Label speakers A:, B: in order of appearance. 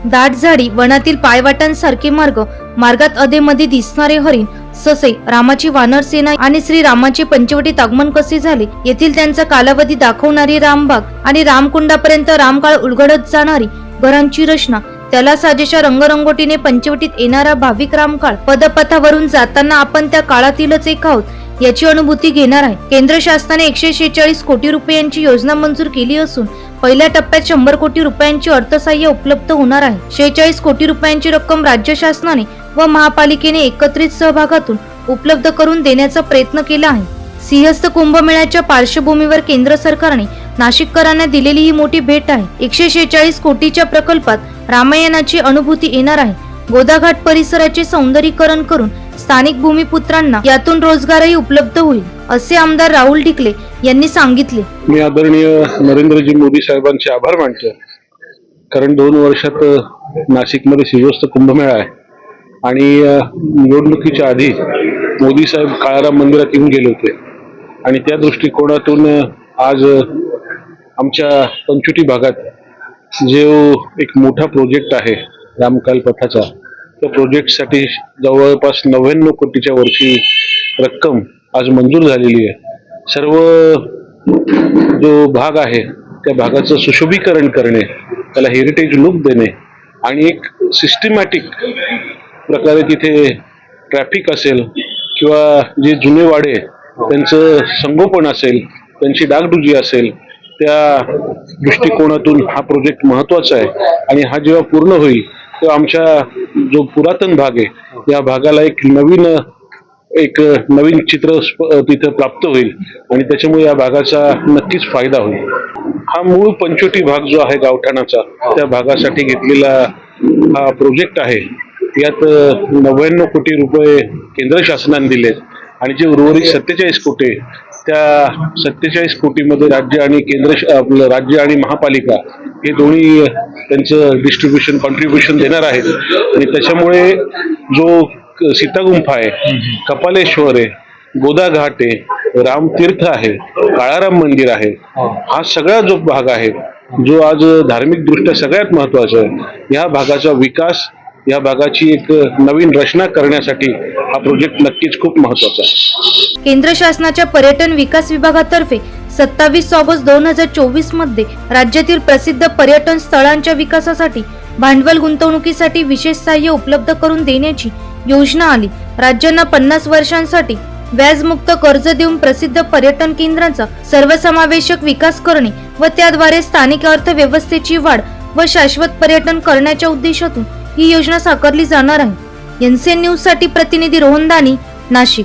A: दाट झाडी वनातील पायवाटांसारखे मार्ग मार्गात अधेमध्ये दिसणारे हरिण ससे रामाची वानर सेना आणि श्री रामाचे पंचवटीत आगमन कसे झाले येथील त्यांचा कालावधी दाखवणारी रामबाग आणि रामकुंडापर्यंत रामकाळ उलगडत जाणारी घरांची रचना त्याला साजेशा रंगरंगोटीने पंचवटीत येणारा भाविक रामकाळ पदपथावरून जाताना आपण त्या काळातीलच एक आहोत. याची अनुभूती घेणार आहे. केंद्र शासनाने एकशे शेहेचाळीस कोटी रुपयांची योजना मंजूर केली असून पहिल्या टप्प्यात शंभर कोटी रुपयांची अर्थसहाय्य उपलब्ध होणार आहे. शेहेचाळीस कोटी रुपयांची रक्कम राज्य शासनाने व महापालिकेने एकत्रित सहभागातून उपलब्ध करून देण्याचा प्रयत्न केला आहे. सिंहस्थ कुंभमेळ्याच्या पार्श्वभूमीवर केंद्र सरकारने नाशिककरांना दिलेली ही मोठी भेट आहे. एकशे शेहेचाळीस कोटीच्या प्रकल्पात रामायणाची अनुभूती येणार आहे. गोदाघाट परिसराचे सौंदर्यीकरण करून स्थानिक भूमिपुत्रांना यातून रोजगारही उपलब्ध होईल असे आमदार राहुल ढिकले यांनी सांगितले.
B: मी आदरणीय नरेंद्रजी मोदी साहेबांचे आभार मानतो. कारण दोन वर्षात नाशिकमध्ये शिवस्त कुंभमेळा आहे. आणि निवडणुकीच्या आधी मोदी साहेब काळाराम मंदिरात येऊन गेले होते. आणि त्या दृष्टिकोनातून आज आमच्या पंचुटी भागात जो एक मोठा प्रोजेक्ट आहे रामकाल पथाचा त्या प्रोजेक्टसाठी जवळपास नव्याण्णव कोटीच्या वरची रक्कम आज मंजूर झालेली आहे. सर्व जो भाग आहे त्या भागाचं सुशोभीकरण करणे त्याला हेरिटेज लुक देणे आणि एक सिस्टमॅटिक प्रकारे तिथे ट्रॅफिक असेल किंवा जे जुने वाडे त्यांचं संगोपन असेल त्यांची डागडुजी असेल त्या दृष्टिकोनातून हा प्रोजेक्ट महत्त्वाचा आहे. आणि हा जेव्हा पूर्ण होईल तो आमच्या जो पुरातन भाग आहे या भागाला एक नवीन एक नवीन चित्र तिथं प्राप्त होईल आणि त्याच्यामुळे या भागाचा नक्कीच फायदा होईल. हा मूळ पंचोटी भाग जो आहे गावठाणाचा त्या भागासाठी घेतलेला हा प्रोजेक्ट आहे. यात नव्याण्णव कोटी रुपये केंद्र शासनाने दिलेत आणि जे उर्वरित सत्तेचाळीस कोटी त्या सत्तेचाळीस कोटीमध्ये राज्य आणि केंद्र आपलं राज्य आणि महापालिका हे दोन्ही त्यांचं डिस्ट्रीब्युशन कॉन्ट्रीब्युशन देणार आहेत. आणि त्याच्यामुळे जो सीतागुंफा आहे कपालेश्वर आहे गोदा घाट आहे रामतीर्थ आहे काळाराम मंदिर आहे हा. सगळा जो भाग आहे जो आज धार्मिक दृष्ट्या सगळ्यात महत्त्वाचा आहे या भागाचा विकास या भागाची एक नवीन रचना करण्यासाठी हा प्रोजेक्ट नक्कीच खूप महत्त्वाचा आहे.
A: केंद्र शासनाच्या पर्यटन विकास विभागातर्फे सत्तावीस ऑगस्ट दोन हजार चोवीसमध्ये राज्यातील प्रसिद्ध पर्यटन स्थळांच्या विकासासाठी भांडवल गुंतवणुकीसाठी विशेष सहाय्य उपलब्ध करून देण्याची योजना आली. राज्यांना पन्नास वर्षांसाठी व्याजमुक्त कर्ज देऊन प्रसिद्ध पर्यटन केंद्रांचा सर्वसमावेशक विकास करणे व त्याद्वारे स्थानिक अर्थव्यवस्थेची वाढ व शाश्वत पर्यटन करण्याच्या उद्देशातून ही योजना साकारली जाणार आहे. एनसीएन न्यूजसाठी प्रतिनिधी रोहन दानी नाशिक.